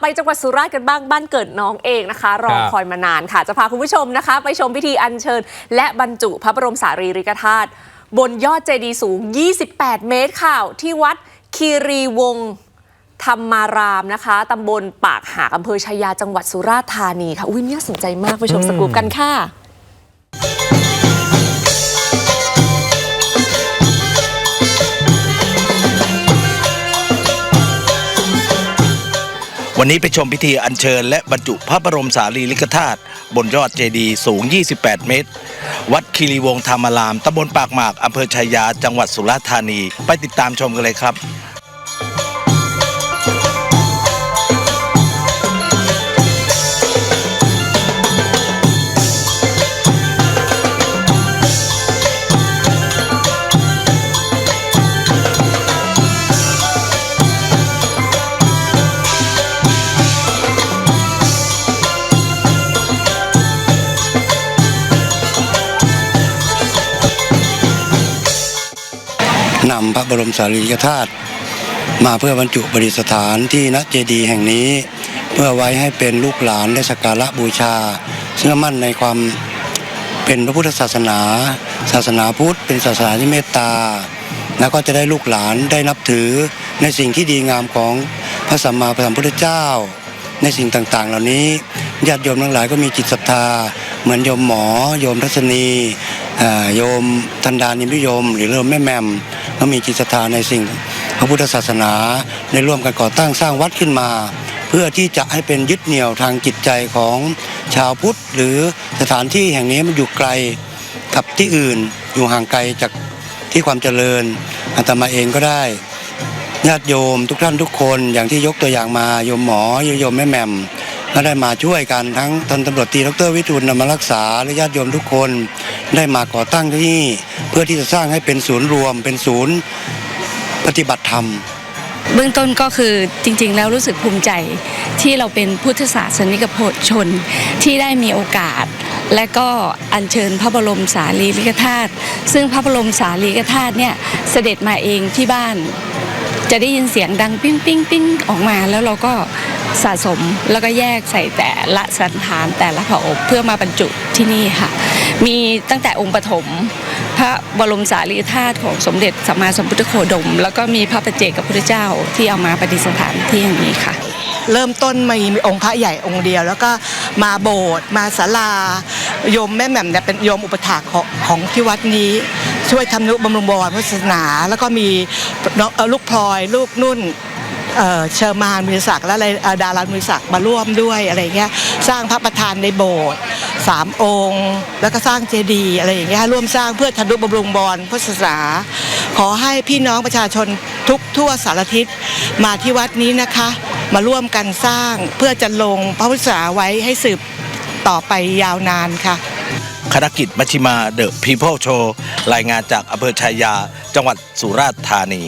ไปจังหวัดสุราษฎร์กันบ้างบ้านเกิดน้องเองนะคะ รอครับคอยมานานค่ะ จะพาคุณผู้ชมนะคะ ไปชมพิธีอัญเชิญ และบรรจุพระบรมสารีริกธาตุบนยอดเจดีย์สูง 28 เมตรค่ะที่วัดคีรีวงศ์ธรรมารามนะคะตำบลปากหากอำเภอชายาจังหวัดสุราษฎร์ธานีค่ะ อุ้ยน่าสนใจมากไปชมสกูปกันค่ะ วันนี้ไปชมพิธีอัญเชิญและบรรจุพระบรมสารีริกธาตุบนยอดเจดีย์สูง 28 เมตร วัดคีรีวงธรรมารามตำบลปากหมากอำเภอชายา จังหวัดสุราษฎร์ธานี ไปติดตามชมกันเลยครับ นำพระบรมสารีริกธาตุมาเพื่อบรรจุประดิษฐานที่ณเจดีย์แห่งนี้ เพื่อไว้ให้เป็นลูกหลานได้สักการะบูชาเชื่อมั่นในความเป็นพระพุทธศาสนา ศาสนาพุทธเป็นศาสนาที่เมตตาแล้วก็จะได้ลูกหลานได้นับถือในสิ่งที่ดีงามของพระสัมมาสัมพุทธเจ้า ในสิ่งต่างๆ เหล่านี้ญาติโยมทั้งหลายก็มีจิตศรัทธา เหมือนโยมหมอ โยมทัศนีโยมทันดานิมิโยม หรือโยมแม่แหม มก็มีจิตศรัทธาในสิ่งพระพุทธศาสนาได้ร่วมกันก่อตั้งสร้างวัดขึ้นมา เพื่อที่จะให้เป็นยึดเหนี่ยวทางจิตใจของชาวพุทธ หรือสถานที่แห่งนี้มันอยู่ไกลกับที่อื่นอยู่ห่างไกลจากที่ความเจริญอาตมาเองก็ได้ญาติโยมทุกท่านทุกคนอย่างที่ยกตัวอย่างมาโยมหมอโยมแม่แหม่มก็ได้มาช่วยกันทั้งท่านตำรวจตีดรวิทูลนำมารักษาและญาติโยมทุกคน ได้มาก่อตั้งที่นี่เพื่อที่จะสร้างให้เป็นศูนย์รวม เป็นศูนย์ปฏิบัติธรรม เบื้องต้นก็คือจริงๆ แล้วรู้สึกภูมิใจที่เราเป็นพุทธศาสนิกชนที่ได้มีโอกาส และก็อัญเชิญพระบรมสารีริกธาตุซึ่งพระบรมสารีริกธาตุเนี่ยเสด็จมาเองที่บ้าน จะได้ยินเสียงดังปิ้งปิ้งปิ้งออกมาแล้วเราก็สะสมแล้วก็แยกใส่แต่ละสันฐานแต่ละพระอบเพื่อมาบรรจุที่นี่ค่ะ มีตั้งแต่องค์ปฐมพระบรมสารีริกธาตุของสมเด็จสัมมาสัมพุทธโคดม แล้วก็มีพระประเจกับพระเจ้าที่เอามาประดิษฐานที่แห่งนี้ค่ะ เริ่มต้นมีองค์พระใหญ่องค์เดียว แล้วก็มาโบสถ์มาศาลาโยมแม่แหม่มเนี่ยเป็นโยมอุปถากของของที่วัดนี้ ช่วยทำนุบำรุงบวรพุทธศาสนา แล้วก็มีลูกพลอยลูกนุ่นเชอร์มานมือศักและอะไรดารามือศักมาร่วมด้วยอะไรเงี้ยสร้างพระประธานในโบสถ์สามองค์ แล้วก็สร้างเจดีย์อะไรอย่างเงี้ยร่วมสร้างเพื่อทนุบำรุงบวรพุทธศาสนา ขอให้พี่น้องประชาชนทุกทั่วสารทิศมาที่วัดนี้นะคะ มาร่วมกันสร้างเพื่อจะลงพระพุทธศาสนาไว้ให้สืบต่อไปยาวนานค่ะ คณกิจมัชิมาเดอะพีเพิลโชว์รายงานจากอำเภอชายา จังหวัดสุราษฎร์ธานี